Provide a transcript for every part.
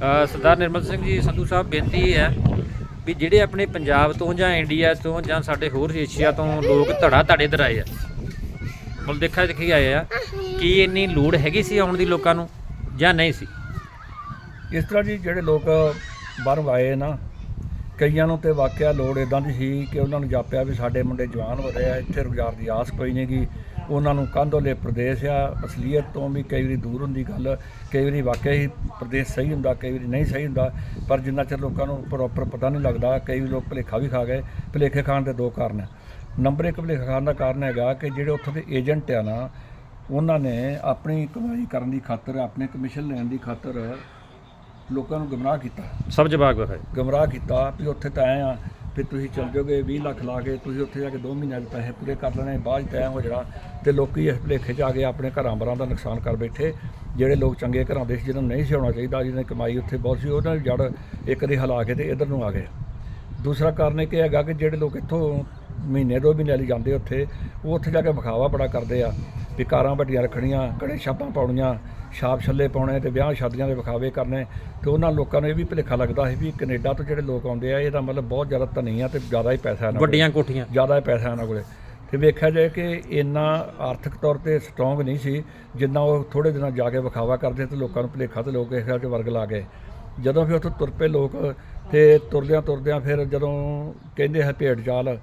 ਸਰਦਾਰ ਨਿਰਮਲ ਸਿੰਘ ਜੀ, ਸੰਧੂ ਸਾਹਿਬ, ਬੇਨਤੀ ਇਹ ਹੈ ਵੀ ਜਿਹੜੇ ਆਪਣੇ ਪੰਜਾਬ ਤੋਂ ਜਾਂ ਇੰਡੀਆ ਤੋਂ ਜਾਂ ਸਾਡੇ ਹੋਰ ਏਸ਼ੀਆ ਤੋਂ ਲੋਕ ਧੜਾ ਧੜੇ ਦਰ ਆਏ ਆ। ਮਤਲਬ ਦੇਖਿਆ ਦੇਖੀ ਆਏ ਆ ਕੀ ਇੰਨੀ ਲੋੜ ਹੈਗੀ ਸੀ ਆਉਣ ਦੀ ਲੋਕਾਂ ਨੂੰ ਜਾਂ ਨਹੀਂ ਸੀ? ਇਸ ਤਰ੍ਹਾਂ ਜੀ ਜਿਹੜੇ ਲੋਕ ਬਾਹਰੋਂ ਆਏ ਨਾ, ਕਈਆਂ ਨੂੰ ਤੇ ਵਾਕਿਆ ਲੋੜ ਇਦਾਂ ਦੀ ਸੀ ਕਿ ਉਹਨਾਂ ਨੂੰ ਜਾਪਿਆ ਵੀ ਸਾਡੇ ਮੁੰਡੇ ਜਵਾਨ ਹੋ ਰਹੇ ਆ, ਇੱਥੇ ਰੁਜ਼ਗਾਰ ਦੀ ਆਸ ਕੋਈ ਨਹੀਂਗੀ ਉਹਨਾਂ ਨੂੰ ਕੰਧੋਲੇ ਪ੍ਰਦੇਸ਼ ਆ ਅਸਲੀਅਤ ਤੋਂ ਵੀ ਕਈ ਵਾਰੀ ਦੂਰ ਹੁੰਦੀ ਗੱਲ ਕਈ ਵਾਰੀ ਵਾਕਿਆ ਹੀ ਪ੍ਰਦੇਸ਼ ਸਹੀ ਹੁੰਦਾ ਕਈ ਵਾਰੀ ਨਹੀਂ ਸਹੀ ਹੁੰਦਾ ਪਰ ਜਿੰਨਾ ਚਿਰ ਲੋਕਾਂ ਨੂੰ ਪ੍ਰੋਪਰ ਪਤਾ ਨਹੀਂ ਲੱਗਦਾ ਕਈ ਲੋਕ ਭੁਲੇਖਾ ਵੀ ਖਾ ਗਏ ਭੁਲੇਖੇ ਖਾਣ ਦੇ ਦੋ ਕਾਰਨ ਹੈ ਨੰਬਰ 1 ਭੁਲੇਖਾ ਖਾਣ ਦਾ ਕਾਰਨ ਹੈਗਾ ਕਿ ਜਿਹੜੇ ਉੱਥੋਂ ਦੇ ਏਜੰਟ ਆ ਨਾ ਉਹਨਾਂ ਨੇ ਆਪਣੀ ਕਮਾਈ ਕਰਨ ਦੀ ਖਾਤਰ ਆਪਣੇ ਕਮਿਸ਼ਨ ਲੈਣ ਦੀ ਖਾਤਰ ਲੋਕਾਂ ਨੂੰ ਗੁੰਮਰਾਹ ਕੀਤਾ। ਸਭ ਜਵਾਬ ਵਿਖਾਏ ਗਮਰਾਹ ਕੀਤਾ ਵੀ ਉੱਥੇ ਤਾਂ ਆਏ ਆ ਵੀ ਤੁਸੀਂ ਚਲ ਜਾਓਗੇ 20 ਲੱਖ ਲਾ ਕੇ ਤੁਸੀਂ ਉੱਥੇ ਜਾ ਕੇ 2 ਮਹੀਨਿਆਂ ਦੇ ਪੈਸੇ ਪੂਰੇ ਕਰ ਲੈਣੇ, ਬਾਅਦ 'ਚ ਤੈਅ ਹੋ ਜਾਣਾ। ਤੇ ਲੋਕੀ ਇਸ ਭੁਲੇਖੇ 'ਚ ਆ ਕੇ ਆਪਣੇ ਘਰਾਂ ਬਰਾਂ ਦਾ ਨੁਕਸਾਨ ਕਰ ਬੈਠੇ। ਜਿਹੜੇ ਲੋਕ ਚੰਗੇ ਘਰਾਂ ਦੇ ਸੀ ਜਿਹਨਾਂ ਨੂੰ ਨਹੀਂ ਸੀ ਹੋਣਾ ਚਾਹੀਦਾ, ਜਿਹਨਾਂ ਦੀ ਕਮਾਈ ਉੱਥੇ ਬਹੁਤ ਸੀ, ਉਹਨਾਂ ਨੂੰ ਜੜ ਇੱਕ ਦੀ ਹਿਲਾ ਕੇ ਤੇ ਇਧਰ ਨੂੰ ਆ ਗਏ। ਦੂਸਰਾ ਕਾਰਨ ਇਹ ਕਿ ਹੈਗਾ ਕਿ ਜਿਹੜੇ ਲੋਕ ਇੱਥੋਂ ਮਹੀਨੇ ਦੋ ਮਹੀਨੇ ਲਈ ਜਾਂਦੇ ਉੱਥੇ ਉਹ ਉੱਥੇ ਜਾ ਕੇ ਵਿਖਾਵਾ ਬੜਾ ਕਰਦੇ ਆ ਵੀ ਕਾਰਾਂ ਵੱਡੀਆਂ ਰੱਖਣੀਆਂ ਕੜੇ ਛਾਪਾਂ ਪਾਉਣੀਆਂ ਛਾਪ ਛੱਲੇ ਪਾਉਣੇ ਤੇ ਵਿਆਹ ਸ਼ਾਦੀਆਂ ਦੇ ਵਿਖਾਵੇ ਕਰਨੇ ਤੇ ਉਹਨਾਂ ਲੋਕਾਂ ਨੂੰ ਇਹ ਵੀ ਭੁਲੇਖਾ ਲੱਗਦਾ ਸੀ ਵੀ ਕੈਨੇਡਾ ਤੋਂ ਜਿਹੜੇ ਲੋਕ ਆਉਂਦੇ ਆ ਇਹਦਾ ਮਤਲਬ ਬਹੁਤ ਜ਼ਿਆਦਾ ਧਨੀ ਆ ਤੇ ਜ਼ਿਆਦਾ ਹੀ ਪੈਸਾ ਇਹਨਾਂ ਵੱਡੀਆਂ ਕੋਠੀਆਂ। ਜ਼ਿਆਦਾ ਪੈਸਾ ਇਹਨਾਂ ਕੋਲੇ। ਤੇ ਵੇਖਿਆ ਜਾਏ ਕਿ ਇੰਨਾ ਆਰਥਿਕ ਤੌਰ ਤੇ ਸਟਰੋਂਗ ਨਹੀਂ ਸੀ ਜਿੰਨਾ ਉਹ ਥੋੜੇ ਦਿਨਾਂ ਜਾ ਕੇ ਵਿਖਾਵਾ ਕਰਦੇ ਤੇ ਲੋਕਾਂ ਨੂੰ ਭੁਲੇਖਾ ਤੇ ਲੋਕ ਇਸ ਵਿੱਚ ਵਰਗ ਲਾ ਗਏ। ਜਦੋਂ ਫਿਰ ਉੱਥੋਂ ਤੁਰ ਪਏ ਲੋਕ ਤੇ ਤੁਰਦਿਆਂ ਤੁਰਦਿਆਂ ਫਿਰ ਜਦੋਂ ਕਹਿੰਦੇ ਹੈ ਭੇਡ ਚਾਲ,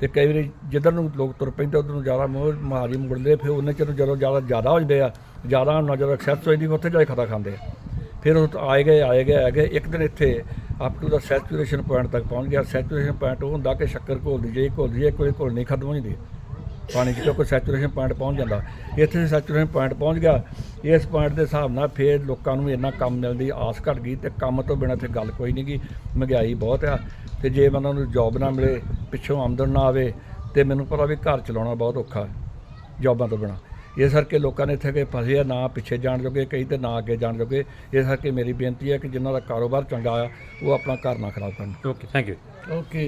ਤੇ ਕਈ ਵਾਰੀ ਜਿੱਧਰ ਨੂੰ ਲੋਕ ਤੁਰ ਪੈਂਦੇ, ਉਧਰ ਨੂੰ ਜ਼ਿਆਦਾ ਮੋਹ ਮਹਾਰੀ ਮੁੜਦੇ, ਫਿਰ ਉਹਨੇ ਚਿਰ ਜਦੋਂ ਜ਼ਿਆਦਾ ਜ਼ਿਆਦਾ ਹੋ ਜਾਂਦੇ ਆ, ਜ਼ਿਆਦਾ ਉਹਨਾਂ ਜਦੋਂ ਐਕਸੈਸ ਹੋ ਜਾਂਦੀ ਉੱਥੇ ਜਾ ਕੇ ਖਤਾ ਖਾਂਦੇ ਆ। ਫਿਰ ਉਹ ਆਏ ਗਏ ਆਏ ਗਏ ਆਏ ਗਏ, ਇੱਕ ਦਿਨ ਇੱਥੇ up to the saturation point ਤੱਕ ਪਹੁੰਚ ਗਿਆ। ਸੈਚੂਰੇਸ਼ਨ ਪੁਆਇੰਟ ਉਹ ਹੁੰਦਾ ਕਿ ਸ਼ੱਕਰ ਘੋਲਦੀ ਜੇ ਘੋਲਦੀ ਜੇ ਕੋਈ ਘੋਲ ਨਹੀਂ ਖਤਮ ਹੋ ਜਾਂਦੀ। ਪਾਣੀ 'ਚ ਕਿਉਂਕਿ ਸੈਚੂਰੇਸ਼ਨ ਪੁਆਇੰਟ ਪਹੁੰਚ ਜਾਂਦਾ। ਇੱਥੇ ਸੈਚੂਰੇਸ਼ਨ ਪੁਆਇੰਟ ਪਹੁੰਚ ਗਿਆ। ਇਸ ਪੁਆਇੰਟ ਦੇ ਹਿਸਾਬ ਨਾਲ ਫਿਰ ਲੋਕਾਂ ਨੂੰ ਇੰਨਾ ਕੰਮ ਮਿਲਣ ਦੀ ਆਸ ਘਟ ਗਈ ਤੇ ਕੰਮ ਤੋਂ ਬਿਨਾਂ ਇੱਥੇ ਗੱਲ ਕੋਈ ਨਹੀਂ ਗੀ ਮਹਿੰਗਾਈ ਬਹੁਤ ਆ ਤੇ ਜੇ ਉਹਨਾਂ ਨੂੰ ਜੌਬ ਨਾ ਮਿਲੇ ਪਿੱਛੋਂ ਆਮਦਨ ਨਾ ਆਵੇ ਤੇ ਮੈਨੂੰ ਪਤਾ ਵੀ ਘਰ ਚਲਾਉਣਾ ਬਹੁਤ ਔਖਾ ਜੌਬਾਂ ਤੋਂ ਬਿਨਾਂ। ਇਸ ਕਰਕੇ ਲੋਕਾਂ ਨੇ ਇੱਥੇ ਕਿ ਫਸੇ ਆ ਨਾ ਪਿੱਛੇ ਜਾਣ ਜੋਗੇ ਕਈ ਤੇ ਨਾ ਅੱਗੇ ਜਾਣ ਜੋਗੇ। ਇਸ ਕਰਕੇ ਮੇਰੀ ਬੇਨਤੀ ਹੈ ਕਿ ਜਿਨ੍ਹਾਂ ਦਾ ਕਾਰੋਬਾਰ ਚੰਗਾ ਆ ਉਹ ਆਪਣਾ ਘਰ ਨਾ ਖਰਾਬ ਕਰਨ। Okay thank you okay